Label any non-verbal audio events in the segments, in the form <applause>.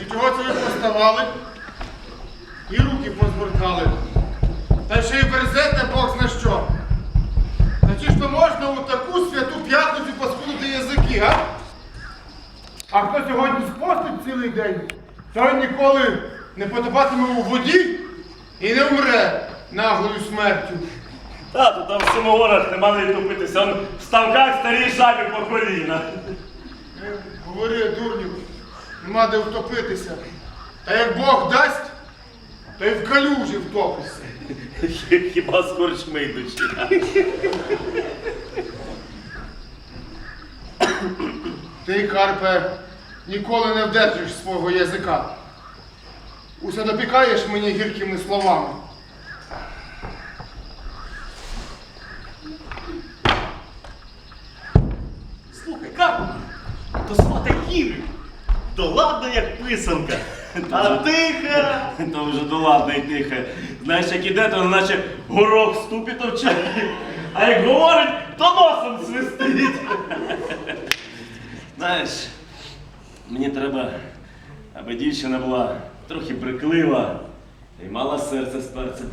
І чого це ви поставали? І руки позбуркали. Та ще й верзете Бог зна що. Та чи ж то можна у таку святу п'ятницю паскудити язики, а? А хто сьогодні спостить цілий день, той ніколи не потопатиме у воді і не вмре наглою смертю. Тату, там в самогорах нема де й топитися. Он в ставках старі жабі по коліна. Е, Говори, дурню, нема де втопитися. Та як Бог дасть, то й в калюжі втопишся. <laughs> Хіба з корчми йдучи. Ти, Карпе, ніколи не вдержиш свого язика. Усе допікаєш мені гіркими словами. Слухай, Карпо, то свата Ківрі. То ладно, як писанка. А тиха. <laughs> То вже до ладно і тиха. Знаєш, як іде, то наче горох в ступі товчає. А як говорить, то носом свистить. Знаєш, мені треба, аби дівчина була трохи бриклива і мала серце з перцем.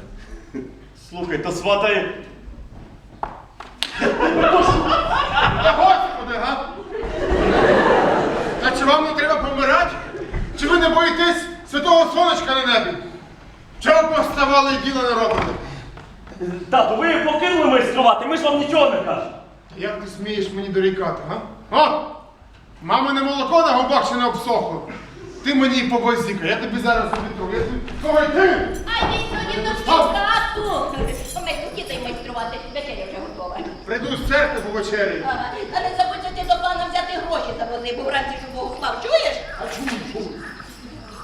Слухай, то сватай. <laughs> Та господи, га? Та чи вам не треба помирати? Чи ви не боїтесь святого сонечка на небі? Чого поставали і діла не робите? Тату, ви покинули майструвати, ми ж вам нічого не кажемо. Як ти смієш мені дорікати, га? О! Мамине молоко на губах ще не обсохло. Ти мені побазіка, я тобі зараз обітру. Я тобі... Слухай, ти! А йди сьогодні до хату. Ми хотіли майструвати, вечеря вже готова. Прийду з церкви по вечері. Ага. А не забудь ти до плана взяти гроші завози, бо вранці ж Богослав. Чуєш? А чую, чую.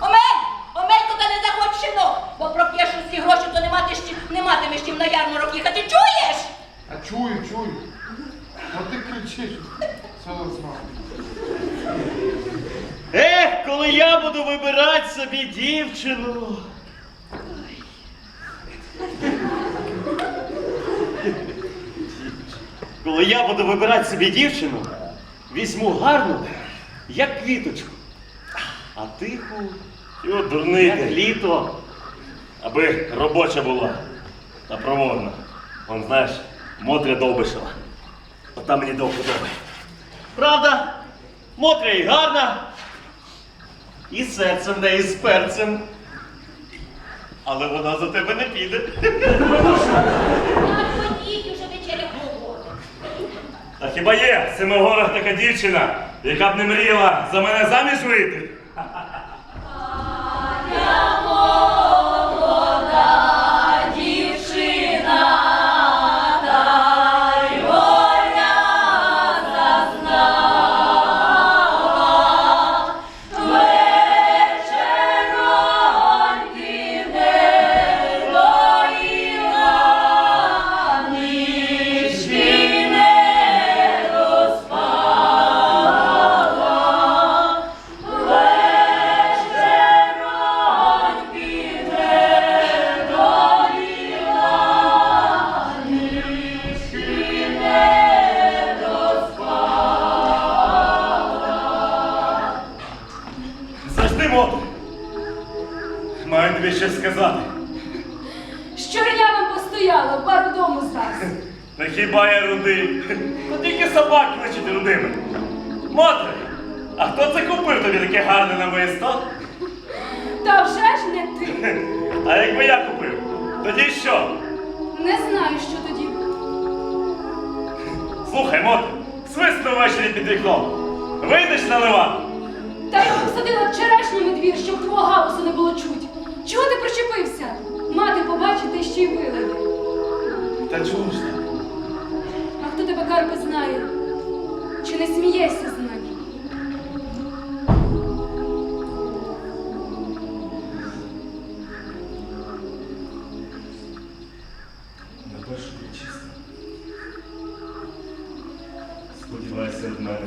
Омель! Омель, туди не заходь шинок, бо проп'єш усі гроші, то не, матиш, чим- не матимеш чим на ярмарок їхати. Чуєш? А чую, чую. Ну ти кричиш, Солосман. Ех, коли я буду вибирати собі дівчину. Коли я буду вибирати собі дівчину, візьму гарну, як квіточку, а тиху, як літо. Аби робоча була та проводна. Вон, знаєш, Мотря Довбишева. Ота мені до вподоби. Правда, мотря і гарна, і серце в неї з перцем. Але вона за тебе не піде. Так, ходіть, уже вечеря голодна. А хіба є в Семигорах така дівчина, яка б не мріяла за мене заміж вийти? Щось сказати. Щорня постояла, пару дому зраз. Та хіба я рудий? То тільки собаки личить рудими. Мотре, а хто це купив тобі таке гарне намисто? Та вже ж не ти. А якби я купив, тоді що? Не знаю, що тоді. Слухай, Мотре, свисну ввечері під вікном. Вийдеш на ливану? Та я посадила черешню двір, щоб твого галусу не було Чи не смієшся з нами? На першу чисто. Сподівайся від мене.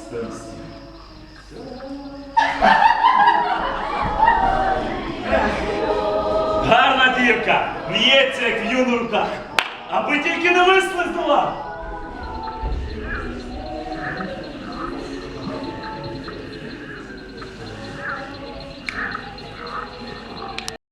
Старості. Гарна дівка, в'ється, як в юнурках, аби тільки не вислизнула.